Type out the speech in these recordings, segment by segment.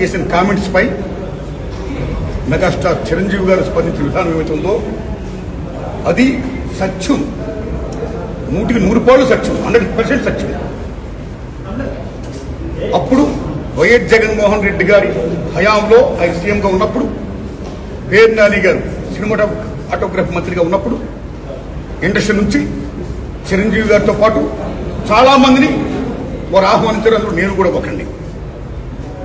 చేసిన కామెంట్స్ పై మెగాస్టార్ చిరంజీవి గారు స్పందించిన విధానం ఏమైతే అది సత్యం. నూటికి నూరు పాళ్ళు సత్యం హండ్రెడ్ పర్సెంట్ సత్యం. అప్పుడు వైఎస్ జగన్మోహన్ రెడ్డి గారి హయాంలో ఆయన సీఎంగా ఉన్నప్పుడు పేర్నాలి గారు సినిమాటో ఆటోగ్రఫీ మంత్రిగా ఉన్నప్పుడు ఇండస్ట్రీ నుంచి చిరంజీవి గారితో పాటు చాలా మందిని వారు ఆహ్వానించారు. అందులో నేను కూడా ఒకండి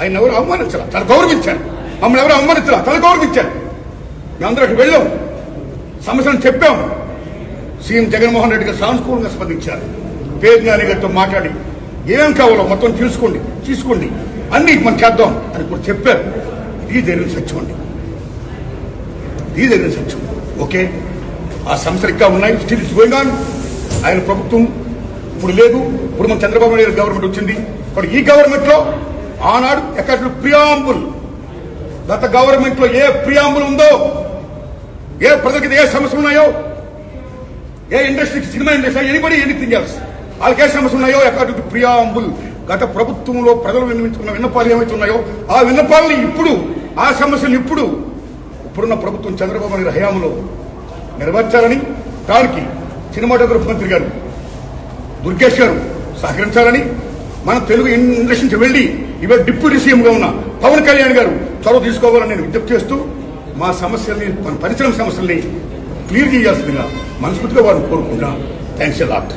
ఆయన ఎవరు అవమానించాల? తన గౌరవించారు మమ్మల్ని ఎవరు అవమానించాల? తన గౌరవించారు మేమందరం అక్కడికి వెళ్ళాం. సమస్యను చెప్పాం. సీఎం జగన్మోహన్ రెడ్డి గారు సానుకూలంగా స్పందించారు పేరు జ్ఞాని గారితో మాట్లాడి ఏమేం కావాలో మొత్తం తీసుకోండి తీసుకోండి. అన్ని మనం చేద్దాం అని కూడా చెప్పారు. ఇది జరిగిన సత్యం అండి. ఇది జరిగిన సత్యం. ఓకే? ఆ సమస్యలు ఇంకా ఉన్నాయి. స్టిల్ ఇట్స్ గోయింగ్ ఆన్ ఆయన ప్రభుత్వం ఇప్పుడు లేదు. ఇప్పుడు మన చంద్రబాబు నాయుడు గవర్నమెంట్ వచ్చింది. ఇప్పుడు ఈ గవర్నమెంట్లో ఆనాడు ఎక్కడ ప్రియాంబుల్ గత గవర్నమెంట్లో ఏ ప్రియాంబుల్ ఉందో ఏ ప్రజలకి ఏ సమస్యలు ఉన్నాయో ఏ ఇండస్ట్రీకి cinema industry anybody anything else వాళ్ళకి ఏ సమస్యలు ఉన్నాయో అకార్డింగ్ టు ప్రియాంబుల్ గత ప్రభుత్వంలో ప్రజలు విన్నవించుకున్న విన్నపాలు ఏమైతే ఉన్నాయో ఆ విన్నపాలని ఇప్పుడు ఆ సమస్యలు ఇప్పుడు ఇప్పుడున్న ప్రభుత్వం చంద్రబాబు నాయుడు హయాంలో నెరవేర్చాలని దానికి సినిమాటోగ్రఫీ మంత్రి గారు దుర్గేష్ గారు సహకరించాలని మన తెలుగు ఇండస్ట్రీ నుంచి వెళ్ళి ఇవాళ డిప్యూటీ సీఎం గా ఉన్న పవన్ కళ్యాణ్ గారు చొరవ తీసుకోవాలని నేను విజ్ఞప్తి చేస్తూ మా సమస్యల్ని మన పరిశ్రమ సమస్యల్ని క్లియర్ చేయాల్సిందిగా మనస్ఫూర్తిగా వారిని కోరుకుంటున్నాం. Thanks lot